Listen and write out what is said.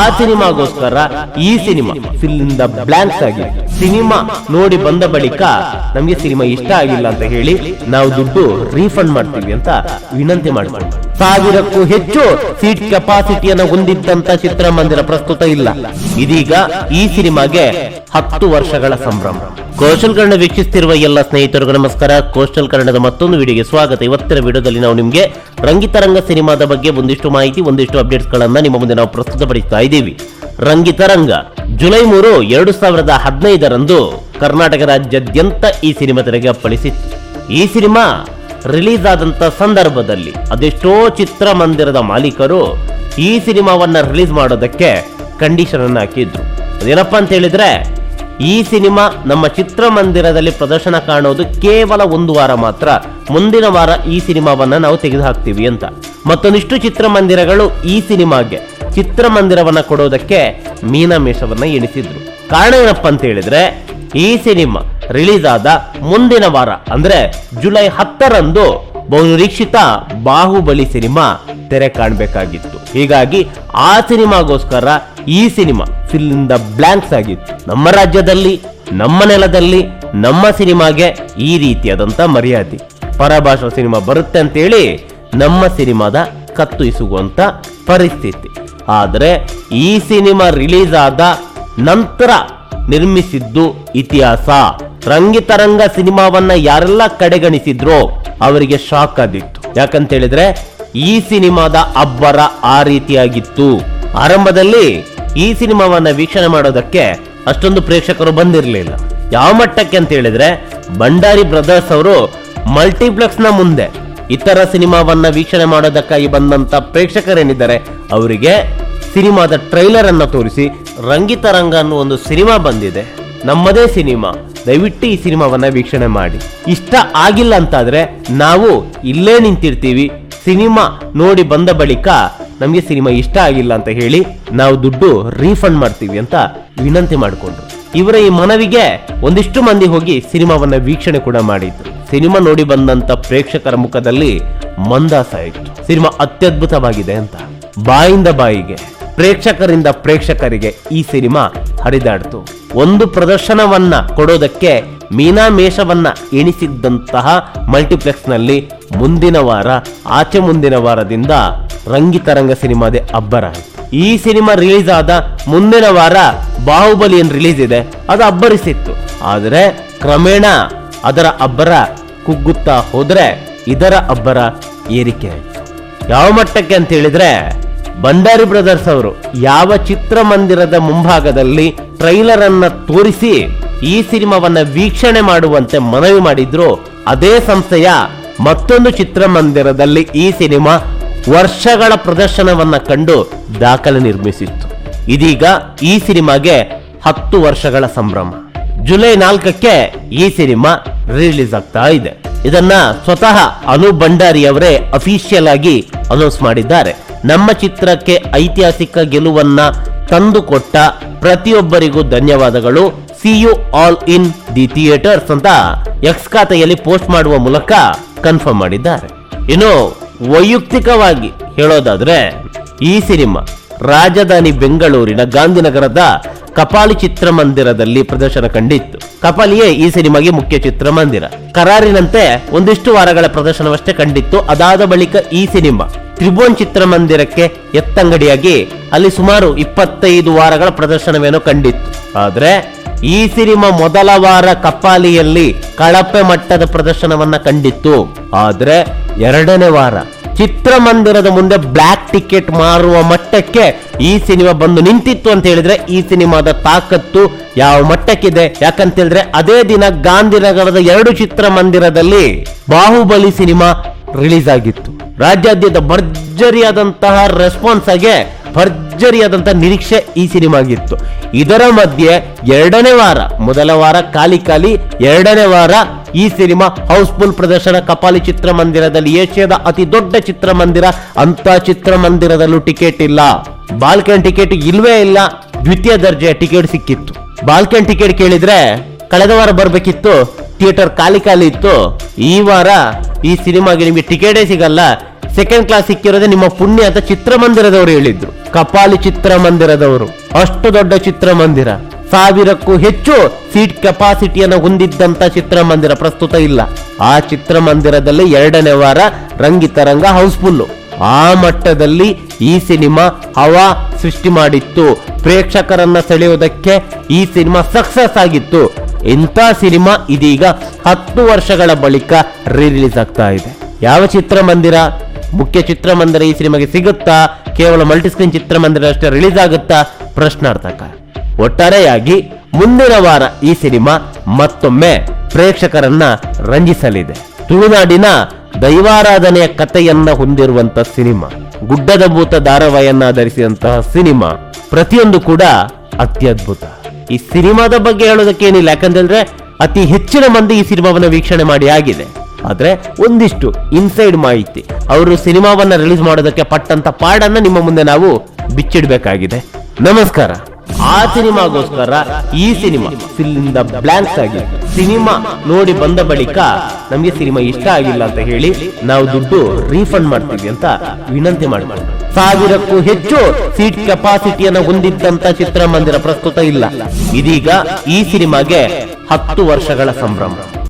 ಆ ಸಿನಿಮಾಗೋಸ್ಕರ ಈ cinema fill in the blanks ಆಗಿದೆ ಸಿನಿಮಾ ನೋಡಿ ಬಂದ ಬಳಿಕ ನಮ್ಗೆ ಸಿನಿಮಾ ಇಷ್ಟ ಆಗಿಲ್ಲ ಅಂತ ಹೇಳಿ ನಾವು ದುಡ್ಡು ರೀಫಂಡ್ ಮಾಡ್ತೀವಿ ಅಂತ ವಿನಂತಿ ಮಾಡಿಕೊಂಡು. ಸಾವಿರಕ್ಕೂ ಹೆಚ್ಚು ಸೀಟ್ ಕೆಪಾಸಿಟಿಯನ್ನು ಹೊಂದಿದ್ದಂತ ಚಿತ್ರಮಂದಿರ ಪ್ರಸ್ತುತ ಇಲ್ಲ. ಇದೀಗ ಈ ಸಿನಿಮಾಗೆ ಹತ್ತು ವರ್ಷಗಳ ಸಂಭ್ರಮ. ಕೋಸ್ಟಲ್ ಕನ್ನಡ ವೀಕ್ಷಿಸ್ತಿರುವ ಎಲ್ಲ ಸ್ನೇಹಿತರಿಗೂ ನಮಸ್ಕಾರ. ಕೋಸ್ಟಲ್ ಕನ್ನಡದ ಮತ್ತೊಂದು ವಿಡಿಯೋಗೆ ಸ್ವಾಗತ. ಇವತ್ತಿನ ವಿಡಿಯೋದಲ್ಲಿ ನಾವು ನಿಮಗೆ ರಂಗಿತರಂಗ ಸಿನಿಮಾದ ಬಗ್ಗೆ ಒಂದಿಷ್ಟು ಮಾಹಿತಿ, ಒಂದಿಷ್ಟು ಅಪ್ಡೇಟ್ಸ್ ಗಳನ್ನ ನಿಮ್ಮ ಮುಂದೆ ನಾವು ಪ್ರಸ್ತುತಪಡಿಸ್ತಾ ಇದ್ದೀವಿ. ರಂಗಿತರಂಗ ಜುಲೈ ಮೂರು, ಎರಡು ಸಾವಿರದ ಹದಿನೈದರಂದು ಕರ್ನಾಟಕ ರಾಜ್ಯಾದ್ಯಂತ ಈ ಸಿನಿಮಾ ತೆರೆಗೆ ಅಪ್ಪಳಿಸಿತ್ತು. ಈ ಸಿನಿಮಾ ರಿಲೀಸ್ ಆದಂತ ಸಂದರ್ಭದಲ್ಲಿ ಅದೆಷ್ಟೋ ಚಿತ್ರಮಂದಿರದ ಮಾಲೀಕರು ಈ ಸಿನಿಮಾವನ್ನ ರಿಲೀಸ್ ಮಾಡೋದಕ್ಕೆ ಕಂಡೀಷನ್ ಹಾಕಿದ್ರು. ಅದೇನಪ್ಪ ಅಂತ ಹೇಳಿದ್ರೆ ಈ ಸಿನಿಮಾ ನಮ್ಮ ಚಿತ್ರಮಂದಿರದಲ್ಲಿ ಪ್ರದರ್ಶನ ಕಾಣೋದು ಕೇವಲ ಒಂದು ವಾರ ಮಾತ್ರ. ಮುಂದಿನ ವಾರ ಈ ಸಿನಿಮಾವನ್ನ ನಾವು ತೆಗೆದು ಹಾಕ್ತೀವಿ ಅಂತ. ಮತ್ತೊಂದಿಷ್ಟು ಚಿತ್ರಮಂದಿರಗಳು ಈ ಸಿನಿಮಾಗೆ ಚಿತ್ರಮಂದಿರವನ್ನ ಕೊಡೋದಕ್ಕೆ ಮೀನಾಮೇಷವನ್ನ ಎಣಿಸಿದ್ರು. ಕಾರಣ ಏನಪ್ಪ ಅಂತ ಹೇಳಿದ್ರೆ, ಈ ಸಿನಿಮಾ ರಿಲೀಸ್ ಆದ ಮುಂದಿನ ವಾರ, ಅಂದ್ರೆ ಜುಲೈ ಹತ್ತರಂದು ಬಹುನಿರೀಕ್ಷಿತ ಬಾಹುಬಲಿ ಸಿನಿಮಾ ತೆರೆ ಕಾಣಬೇಕಾಗಿತ್ತು. ಹೀಗಾಗಿ ಆ ಸಿನಿಮಾಗೋಸ್ಕರ ಈ ಸಿನಿಮಾ ಫಿಲ್ ಬ್ಲಾಂಕ್ಸ್ ಆಗಿತ್ತು. ನಮ್ಮ ರಾಜ್ಯದಲ್ಲಿ, ನಮ್ಮ ನೆಲದಲ್ಲಿ, ನಮ್ಮ ಸಿನಿಮಾಗೆ ಈ ರೀತಿಯಾದಂಥ ಮರ್ಯಾದೆ. ಪರಭಾಷಾ ಸಿನಿಮಾ ಬರುತ್ತೆ ಅಂತೇಳಿ ನಮ್ಮ ಸಿನಿಮಾದ ಕತ್ತು ಇಸುಗುವಂತ ಪರಿಸ್ಥಿತಿ. ಆದರೆ ಈ ಸಿನಿಮಾ ರಿಲೀಸ್ ಆದ ನಂತರ ನಿರ್ಮಿಸಿದ್ದು ಇತಿಹಾಸ. ರಂಗಿತರಂಗ ಸಿನಿಮಾವನ್ನ ಯಾರೆಲ್ಲ ಕಡೆಗಣಿಸಿದ್ರೋ ಅವರಿಗೆ ಶಾಕ್ ಆದಿತ್ತು. ಯಾಕಂತ ಹೇಳಿದ್ರೆ ಈ ಸಿನಿಮಾದ ಅಬ್ಬರ ಆ ರೀತಿಯಾಗಿತ್ತು. ಆರಂಭದಲ್ಲಿ ಈ ಸಿನಿಮಾವನ್ನ ವೀಕ್ಷಣೆ ಮಾಡೋದಕ್ಕೆ ಅಷ್ಟೊಂದು ಪ್ರೇಕ್ಷಕರು ಬಂದಿರಲಿಲ್ಲ. ಯಾವ ಮಟ್ಟಕ್ಕೆ ಅಂತ ಹೇಳಿದ್ರೆ, ಭಂಡಾರಿ ಬ್ರದರ್ಸ್ ಅವರು ಮಲ್ಟಿಪ್ಲೆಕ್ಸ್ನ ಮುಂದೆ ಇತರ ಸಿನಿಮಾವನ್ನ ವೀಕ್ಷಣೆ ಮಾಡೋದಕ್ಕಾಗಿ ಬಂದಂತ ಪ್ರೇಕ್ಷಕರೇನಿದ್ದಾರೆ, ಅವರಿಗೆ ಸಿನಿಮಾದ ಟ್ರೈಲರ್ ಅನ್ನ ತೋರಿಸಿ ರಂಗಿತರಂಗ ಅನ್ನೋ ಒಂದು ಸಿನಿಮಾ ಬಂದಿದೆ. ನಮ್ಮದೇ ಸಿನಿಮಾ. ದಯವಿಟ್ಟು ಈ ಸಿನಿಮಾವನ್ನ ವೀಕ್ಷಣೆ ಮಾಡಿ. ಇಷ್ಟ ಆಗಿಲ್ಲ ಅಂತಾದ್ರೆ ನಾವು ಇಲ್ಲೇ ನಿಂತಿರ್ತೀವಿ. ಸಿನಿಮಾ ನೋಡಿ ಬಂದ ಬಳಿಕ ನಮಗೆ ಸಿನಿಮಾ ಇಷ್ಟ ಆಗಿಲ್ಲ ಅಂತ ಹೇಳಿ ನಾವು ದುಡ್ಡು ರೀಫಂಡ್ ಮಾಡ್ತೀವಿ ಅಂತ ವಿನಂತಿ ಮಾಡಿಕೊಂಡ್ರು. ಇವರ ಈ ಮನವಿಗೆ ಒಂದಿಷ್ಟು ಮಂದಿ ಹೋಗಿ ಸಿನಿಮಾವನ್ನ ವೀಕ್ಷಣೆ ಕೂಡ ಮಾಡಿದ್ರು. ಸಿನಿಮಾ ನೋಡಿ ಬಂದಂತ ಪ್ರೇಕ್ಷಕರ ಮುಖದಲ್ಲಿ ಮಂದಾಸ ಇತ್ತು. ಸಿನಿಮಾ ಅತ್ಯದ್ಭುತವಾಗಿದೆ ಅಂತ. ಬಾಯಿಂದ ಬಾಯಿಗೆ, ಪ್ರೇಕ್ಷಕರಿಂದ ಪ್ರೇಕ್ಷಕರಿಗೆ ಈ ಸಿನಿಮಾ ಹರಿದಾಡ್ತು. ಒಂದು ಪ್ರದರ್ಶನವನ್ನ ಕೊಡೋದಕ್ಕೆ ಮೀನಾ ಮೇಷವನ್ನ ಎಣಿಸಿದ್ದಂತಹ ಮಲ್ಟಿಪ್ಲೆಕ್ಸ್ನಲ್ಲಿ ಮುಂದಿನ ವಾರ, ಆಚೆ ಮುಂದಿನ ವಾರದಿಂದ ರಂಗಿತರಂಗ ಸಿನಿಮಾದೇ ಅಬ್ಬರ. ಈ ಸಿನಿಮಾ ರಿಲೀಸ್ ಆದ ಮುಂದಿನ ವಾರ ಬಾಹುಬಲಿ ಏನ್ ರಿಲೀಸ್ ಇದೆ. ಅದು ಅಬ್ಬರಿಸಿತ್ತು. ಆದರೆ ಕ್ರಮೇಣ ಅದರ ಅಬ್ಬರ ಕುಗ್ಗುತ್ತಾ ಹೋದರೆ ಇದರ ಅಬ್ಬರ ಏರಿಕೆ. ಯಾವ ಮಟ್ಟಕ್ಕೆ ಅಂತ ಹೇಳಿದ್ರೆ, ಭಂಡಾರಿ ಬ್ರದರ್ಸ್ ಅವರು ಯಾವ ಚಿತ್ರಮಂದಿರದ ಮುಂಭಾಗದಲ್ಲಿ ಟ್ರೈಲರ್ ಅನ್ನ ತೋರಿಸಿ ಈ ಸಿನಿಮಾವನ್ನ ವೀಕ್ಷಣೆ ಮಾಡುವಂತೆ ಮನವಿ ಮಾಡಿದ್ರು, ಅದೇ ಸಂಸ್ಥೆಯ ಮತ್ತೊಂದು ಚಿತ್ರಮಂದಿರದಲ್ಲಿ ಈ ಸಿನಿಮಾ ವರ್ಷಗಳ ಪ್ರದರ್ಶನವನ್ನ ಕಂಡು ದಾಖಲೆ ನಿರ್ಮಿಸಿತ್ತು. ಇದೀಗ ಈ ಸಿನಿಮಾಗೆ ಹತ್ತು ವರ್ಷಗಳ ಸಂಭ್ರಮ. ಜುಲೈ ನಾಲ್ಕಕ್ಕೆ ಈ ಸಿನಿಮಾ ರಿಲೀಸ್ ಆಗ್ತಾ ಇದೆ. ಇದನ್ನ ಸ್ವತಃ ಅನು ಭಂಡಾರಿ ಅವರೇ ಅಫಿಷಿಯಲ್ ಆಗಿ ಅನೌನ್ಸ್ ಮಾಡಿದ್ದಾರೆ. ನಮ್ಮ ಚಿತ್ರಕ್ಕೆ ಐತಿಹಾಸಿಕ ಗೆಲುವನ್ನ ತಂದುಕೊಟ್ಟ ಪ್ರತಿಯೊಬ್ಬರಿಗೂ ಧನ್ಯವಾದಗಳು. See you all in the theatres ಅಂತ ಎಕ್ಸ್ ಖಾತೆಯಲ್ಲಿ ಪೋಸ್ಟ್ ಮಾಡುವ ಮೂಲಕ ಕನ್ಫರ್ಮ್ ಮಾಡಿದ್ದಾರೆ. ಇನ್ನು ವೈಯಕ್ತಿಕವಾಗಿ ಹೇಳೋದಾದ್ರೆ ಈ ಸಿನಿಮಾ ರಾಜಧಾನಿ ಬೆಂಗಳೂರಿನ ಗಾಂಧಿನಗರದ ಕಪಾಲಿ ಚಿತ್ರಮಂದಿರದಲ್ಲಿ ಪ್ರದರ್ಶನ ಕಂಡಿತ್ತು. ಕಪಾಲಿಯೇ ಈ ಸಿನಿಮಾಗೆ ಮುಖ್ಯ ಚಿತ್ರಮಂದಿರ. ಕರಾರಿನಂತೆ ಒಂದಿಷ್ಟು ವಾರಗಳ ಪ್ರದರ್ಶನವಷ್ಟೇ ಕಂಡಿತ್ತು. ಅದಾದ ಬಳಿಕ ಈ ಸಿನಿಮಾ ತ್ರಿಭುವನ್ ಚಿತ್ರಮಂದಿರಕ್ಕೆ ಎತ್ತಂಗಡಿಯಾಗಿ ಅಲ್ಲಿ ಸುಮಾರು ಇಪ್ಪತ್ತೈದು ವಾರಗಳ ಪ್ರದರ್ಶನವೇನೋ ಕಂಡಿತ್ತು. ಆದ್ರೆ ಈ ಸಿನಿಮಾ ಮೊದಲ ವಾರ ಕಪಾಲಿಯಲ್ಲಿ ಕಳಪೆ ಮಟ್ಟದ ಪ್ರದರ್ಶನವನ್ನ ಕಂಡಿತ್ತು. ಆದ್ರೆ ಎರಡನೇ ವಾರ. ಚಿತ್ರಮಂದಿರದ ಮುಂದೆ ಬ್ಲ್ಯಾಕ್ ಟಿಕೆಟ್ ಮಾರುವ ಮಟ್ಟಕ್ಕೆ ಈ ಸಿನಿಮಾ ಬಂದು ನಿಂತಿತ್ತು ಅಂತ ಹೇಳಿದ್ರೆ ಈ ಸಿನಿಮಾದ ತಾಕತ್ತು ಯಾವ ಮಟ್ಟಕ್ಕಿದೆ? ಯಾಕಂತ ಹೇಳಿದ್ರೆ ಅದೇ ದಿನ ಗಾಂಧಿನಗರದ ಎರಡು ಚಿತ್ರಮಂದಿರದಲ್ಲಿ ಬಾಹುಬಲಿ ಸಿನಿಮಾ ರಿಲೀಸ್ ಆಗಿತ್ತು. ರಾಜ್ಯಾದ್ಯಂತ ಭರ್ಜರಿಯಾದಂತಹ ರೆಸ್ಪಾನ್ಸ್ ಆಗಿ ಭರ್ಜರಿಯಾದಂತಹ ನಿರೀಕ್ಷೆ ಈ ಸಿನಿಮಾಗಿತ್ತು ಇದರ ಮಧ್ಯೆ ಎರಡನೇ ವಾರ, ಮೊದಲ ವಾರ ಖಾಲಿ ಖಾಲಿ ಎರಡನೇ ವಾರ ಈ ಸಿನಿಮಾ ಹೌಸ್ಫುಲ್ ಪ್ರದರ್ಶನ ಕಪಾಲಿ ಚಿತ್ರಮಂದಿರದಲ್ಲಿ ಏಷ್ಯಾದ ಅತಿ ದೊಡ್ಡ ಚಿತ್ರಮಂದಿರ. ಅಂತ ಚಿತ್ರಮಂದಿರದಲ್ಲೂ ಟಿಕೆಟ್ ಇಲ್ಲ. ಬಾಲ್ಕನ್ ಟಿಕೆಟ್ ಇಲ್ವೇ ಇಲ್ಲ. ದ್ವಿತೀಯ ದರ್ಜೆಯ ಟಿಕೆಟ್ ಸಿಕ್ಕಿತ್ತು. ಬಾಲ್ಕನ್ ಟಿಕೆಟ್ ಕೇಳಿದ್ರೆ ಕಳೆದ ವಾರ ಬರಬೇಕಿತ್ತು. ಥಿಯೇಟರ್ ಖಾಲಿ ಖಾಲಿ ಇತ್ತು. ಈ ವಾರ ಈ ಸಿನಿಮಾಗೆ ನಿಮಗೆ ಟಿಕೆಟೇ ಸಿಗಲ್ಲ. ಸೆಕೆಂಡ್ ಕ್ಲಾಸ್ ಸಿಕ್ಕಿರೋದೇ ನಿಮ್ಮ ಪುಣ್ಯ ಅಂತ ಚಿತ್ರಮಂದಿರದವರು ಹೇಳಿದ್ರು. ಕಪಾಲಿ ಚಿತ್ರಮಂದಿರದವರು. ಅಷ್ಟು ದೊಡ್ಡ ಚಿತ್ರಮಂದಿರ. ಸಾವಿರಕ್ಕೂ ಹೆಚ್ಚು ಸೀಟ್ ಕೆಪಾಸಿಟಿಯನ್ನು ಹೊಂದಿದ್ದಂತ ಚಿತ್ರಮಂದಿರ ಪ್ರಸ್ತುತ ಇಲ್ಲ. ಆ ಚಿತ್ರಮಂದಿರದಲ್ಲಿ ಎರಡನೇ ವಾರ ರಂಗಿತರಂಗ ಹೌಸ್ಫುಲ್ಲು. ಆ ಮಟ್ಟದಲ್ಲಿ ಈ ಸಿನಿಮಾ ಹವಾ ಸೃಷ್ಟಿ ಮಾಡಿತ್ತು. ಪ್ರೇಕ್ಷಕರನ್ನ ಸೆಳೆಯುವುದಕ್ಕೆ ಈ ಸಿನಿಮಾ ಸಕ್ಸಸ್ ಆಗಿತ್ತು. ಇಂಥ ಸಿನಿಮಾ ಇದೀಗ ಹತ್ತು ವರ್ಷಗಳ ಬಳಿಕ ರಿಲೀಸ್ ಆಗ್ತಾ ಇದೆ. ಯಾವ ಚಿತ್ರಮಂದಿರ? ಮುಖ್ಯ ಚಿತ್ರಮಂದಿರ ಈ ಸಿನಿಮಾಗೆ ಸಿಗುತ್ತಾ? ಕೇವಲ ಮಲ್ಟಿಸ್ಕ್ರೀನ್ ಚಿತ್ರಮಂದಿರ ಅಷ್ಟೇ ರಿಲೀಸ್ ಆಗುತ್ತಾ? ಪ್ರಶ್ನಾರ್ಥಕ. ಒಟ್ಟಾರೆಯಾಗಿ ಮುಂದಿನ ವಾರ ಈ ಸಿನಿಮಾ ಮತ್ತೊಮ್ಮೆ ಪ್ರೇಕ್ಷಕರನ್ನ ರಂಜಿಸಲಿದೆ. ತುಳುನಾಡಿನ ದೈವಾರಾಧನೆಯ ಕಥೆಯನ್ನ ಹೊಂದಿರುವಂತ ಸಿನಿಮಾ, ಗುಡ್ಡದ ಭೂತ ಧಾರಾವಾಹಿಯನ್ನ ಧರಿಸಿದಂತಹ ಸಿನಿಮಾ ಪ್ರತಿಯೊಂದು ಕೂಡ ಅತ್ಯದ್ಭುತ ಈ ಸಿನಿಮಾದ ಬಗ್ಗೆ ಹೇಳೋದಕ್ಕೇನಿಲ್ಲ ಯಾಕಂತಂದ್ರೆ ಅತಿ ಹೆಚ್ಚಿನ ಮಂದಿ ಈ ಸಿನಿಮಾವನ್ನು ವೀಕ್ಷಣೆ ಮಾಡಿ ಆಗಿದೆ. ಆದ್ರೆ ಒಂದಿಷ್ಟು ಇನ್ಸೈಡ್ ಮಾಹಿತಿ, ಅವರು ಸಿನಿಮಾವನ್ನ ರಿಲೀಸ್ ಮಾಡೋದಕ್ಕೆ ಪಟ್ಟಂತ ಪಾಡನ್ನ ನಿಮ್ಮ ಮುಂದೆ ನಾವು ಬಿಚ್ಚಿಡ್ಬೇಕಾಗಿದೆ. ನಮಸ್ಕಾರ. ಆ ಸಿನಿಮಾಗೋಸ್ಕರ ಈ ಸಿನಿಮಾ ಫಿಲ್ಲಿಂದ ಬ್ಲಾಂಕ್ಸ್ ಆಗಿ ಸಿನಿಮಾ ನೋಡಿ ಬಂದ ಬಳಿಕ ನಮಗೆ ಸಿನಿಮಾ ಇಷ್ಟ ಆಗಿಲ್ಲ ಅಂತ ಹೇಳಿ ನಾವು ದುಡ್ಡು ರೀಫಂಡ್ ಮಾಡ್ತೀವಿ ಅಂತ ವಿನಂತಿ ಮಾಡ್ಕೊಂಡು. ಸಾವಿರಕ್ಕೂ ಹೆಚ್ಚು ಸೀಟ್ ಕೆಪಾಸಿಟಿಯನ್ನ ಹೊಂದಿದ್ದಂತ ಚಿತ್ರಮಂದಿರ ಪ್ರಸ್ತುತ ಇಲ್ಲ. ಇದೀಗ ಈ ಸಿನಿಮಾಗೆ ಹತ್ತು ವರ್ಷಗಳ ಸಂಭ್ರಮ.